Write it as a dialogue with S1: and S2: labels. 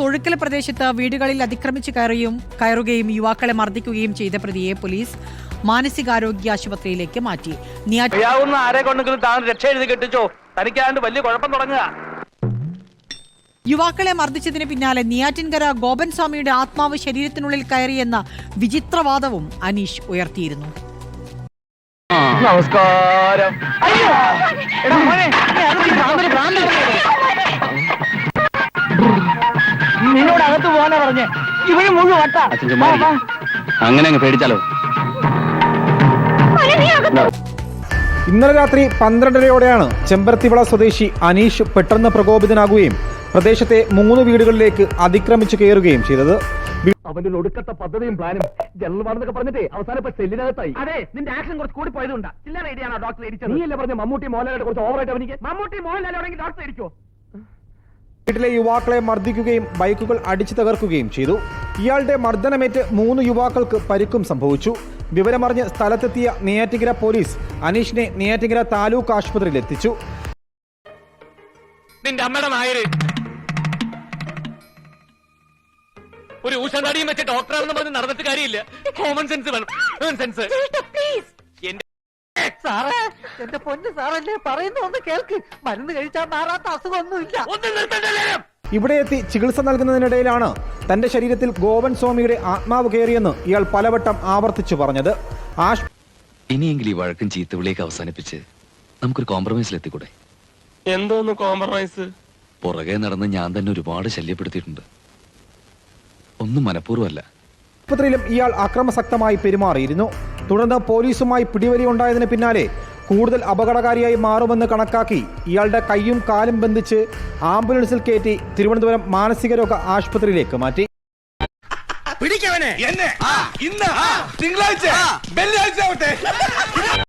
S1: തൊഴുക്കൽ പ്രദേശത്ത് വീടുകളിൽ അതിക്രമിച്ച് കയറുകയും കയറുകയും യുവാക്കളെ മർദ്ദിക്കുകയും ചെയ്ത പ്രതിയെ പോലീസ് മാനസികാരോഗ്യ ആശുപത്രിയിലേക്ക് മാറ്റി. നിയാ-
S2: അറിയാവുന്ന ആരെ കൊണ്ടെങ്കിലും താൻ രക്ഷ എഴുതി കെട്ടിച്ചോ? തനിക്കാണ്ട് വലിയ കുഴപ്പം തുടങ്ങുക.
S1: യുവാക്കളെ മർദ്ദിച്ചതിന് പിന്നാലെ നിയാറ്റിൻകര ഗോപൻ സ്വാമിയുടെ ആത്മാവ് ശരീരത്തിനുള്ളിൽ കയറിയെന്ന വിചിത്രവാദവും അനീഷ് ഉയർത്തിയിരുന്നു.
S2: നമസ്കാരം. ഇവർ മുഴുവൻ വട്ടാ.
S3: അങ്ങനെ അങ്ങ് പേടിച്ചാലോ?
S4: ഇന്നലെ രാത്രി പന്ത്രണ്ടരയോടെയാണ് ചെമ്പരത്തിവിള സ്വദേശി അനീഷ് പെട്ടെന്ന് പ്രകോപിതനാകുകയും പ്രദേശത്തെ മൂന്ന് വീടുകളിലേക്ക് അതിക്രമിച്ചു കയറുകയും ചെയ്തത്.
S2: അവന്റെ ഒടുക്കത്തെ പദ്ധതിയും പ്ലാനും ജനറൽ വാർഡെന്നൊക്കെ പറഞ്ഞിട്ട് അവസാനം ഇപ്പൊ സെല്ലിനകത്തായി. അതെ നിന്റെ ആക്ഷൻ കുറച്ച് കൂടി പോയതുകൊണ്ടാ ചില്ലറ ഐഡിയാണോ ഡോക്ടർ ഇരിച്ചത് നീ അല്ലേ പറഞ്ഞ മമ്മൂട്ടി മോഹൻലാലിനെ കുറച്ച് ഓവറായിട്ട് അവനിക്ക് മമ്മൂട്ടി മോഹൻലാൽ ആണെങ്കിൽ ഡോക്ടർ ഇരിക്കോ
S4: വീട്ടിലെ യുവാക്കളെ മർദ്ദിക്കുകയും ബൈക്കുകൾ അടിച്ചു തകർക്കുകയും ചെയ്തു. ഇയാളുടെ മർദ്ദനമേറ്റ് മൂന്ന് യുവാക്കൾക്ക് പരിക്കും സംഭവിച്ചു. വിവരമറിഞ്ഞ് സ്ഥലത്തെത്തിയ നെയ്യാറ്റിങ്കര പോലീസ് അനീഷിനെ നെയ്യാറ്റിങ്കര താലൂക്ക് ആശുപത്രിയിൽ എത്തിച്ചു.
S5: നിന്റെ അമ്മയുടെ നായര്. ഒരു ഊഷനടിയും വെച്ച് ഡോക്ടറാണെന്ന് പറഞ്ഞ് നടന്നിട്ട് കാര്യമില്ല. കോമൺ സെൻസ് വേണം. കോമൺ സെൻസ്
S6: സാറേ എന്റെ പൊന്ന് സാറല്ലേ പറയുന്ന ഒന്ന് കേൾക്ക്. മരുന്ന് കഴിച്ചാൽ മാറാത്ത അസുഖമൊന്നുമില്ല.
S4: ഇവിടെ എത്തി ചികിത്സ നൽകുന്നതിനിടയിലാണ് തന്റെ ശരീരത്തിൽ ഗോവൻ സ്വാമിയുടെ ആത്മാവ് കയറിയെന്ന് ഇയാൾ പലവട്ടം ആവർത്തിച്ചു പറഞ്ഞത്. ആശ്
S3: ഇനിയെങ്കിലും ഈ വഴക്കും ചീത്തവിളിയൊക്കെ അവസാനിപ്പിച്ച് നമുക്കൊരു കോംപ്രമൈസിൽ എത്തിക്കൂടെ?
S5: എന്തോന്ന് കോംപ്രമൈസ്
S3: പുറകെ നടന്ന് ഞാൻ തന്നെ ഒരുപാട് ശല്യപ്പെടുത്തിയിട്ടുണ്ട്. ഒന്നും മനഃപൂർവമല്ല.
S4: ആശുപത്രിയിലും ഇയാൾ അക്രമസക്തമായി പെരുമാറിയിരുന്നു. തുടർന്ന് പോലീസുമായി പിടിവലി ഉണ്ടായതിന് പിന്നാലെ കൂടുതൽ അപകടകാരിയായി മാറുമെന്ന് കണക്കാക്കി ഇയാളുടെ കൈയും കാലും ബന്ധിച്ച് ആംബുലൻസിൽ കയറ്റി തിരുവനന്തപുരം മാനസികരോഗ ആശുപത്രിയിലേക്ക് മാറ്റി.
S5: പിടിക്കവനെ എന്നെ. ഇന്ന്. തിങ്കളാഴ്ച. വെള്ളിയാഴ്ച ആവട്ടെ.